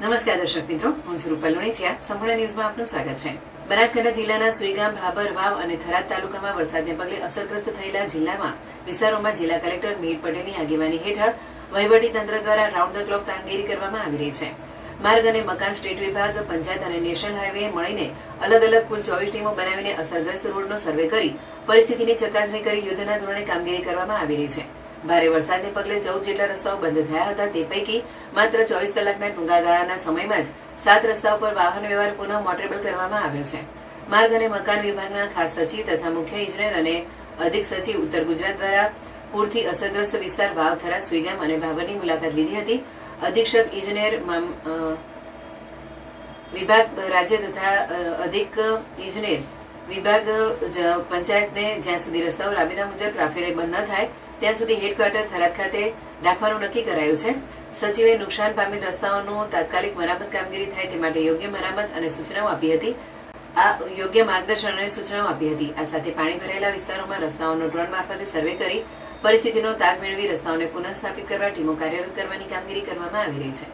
નમસ્કાર દર્શક મિત્રો, હું રૂપલ લુણીચિયા. સંપૂર્ણ ન્યૂઝમાં આપનું સ્વાગત છે. બનાસકાંઠા જિલ્લાના સુઈગામ, ભાભર, વાવ અને થરાદ તાલુકામાં વરસાદને પગલે અસરગ્રસ્ત થયેલા જિલ્લામાં વિસ્તારોમાં જિલ્લા કલેક્ટર મિહિર પટેલની આગેવાની હેઠળ તંત્ર દ્વારા રાઉન્ડ ધ ક્લોક કામગીરી કરવામાં આવી રહી છે. માર્ગ અને મકાન સ્ટેટ વિભાગ, પંચાયત અને નેશનલ હાઈવે મળીને અલગ અલગ કુલ ચોવીસ ટીમો બનાવીને અસરગ્રસ્ત રોડનો સર્વે કરી પરિસ્થિતિની ચકાસણી કરી યુદ્ધના ધોરણે કામગીરી કરવામાં આવી રહી છે. ભારે વરસાદને પગલે ચૌદ જેટલા રસ્તાઓ બંધ થયા હતા. તે પૈકી માત્ર ચોવીસ કલાકના ટૂંકા ગાળાના સમયમાં જ સાત રસ્તાઓ પર વાહન વ્યવહાર પુનઃ મોટરેબલ કરવામાં આવ્યો છે. માર્ગ અને મકાન વિભાગના ખાસ સચિવ તથા મુખ્ય ઇજનેર અને અધિક સચિવ ઉત્તર ગુજરાત દ્વારા પૂરથી અસરગ્રસ્ત વિસ્તાર વાવ સુઈગામ અને ભાભરની મુલાકાત લીધી હતી. અધિક્ષક, ઇજનેર વિભાગ, રાજ્ય તથા અધિક ઇજનેર વિભાગ પંચાયતને જ્યાં સુધી રસ્તાઓ રાબેતા મુજબ ટ્રાફિક ન થાય, ત્યાં સુધી હેડક્વાર્ટર થરાદ ખાતે રાખવાનું નક્કી કરાયું છે. સચિવે નુકસાન પામેલ રસ્તાઓનું તાત્કાલિક મરામત કામગીરી થાય તે માટે યોગ્ય મરામત અને સૂચનાઓ આપી હતી. આ યોગ્ય માર્ગદર્શન અને સૂચનાઓ આપી હતી. આ સાથે પાણી ભરાયેલા વિસ્તારોમાં રસ્તાઓનો ડ્રોન મારફતે સર્વે કરી પરિસ્થિતિનો તાગ મેળવી રસ્તાઓને પુનઃસ્થાપિત કરવા ટીમો કાર્યરત કરવાની કામગીરી કરવામાં આવી રહી છે.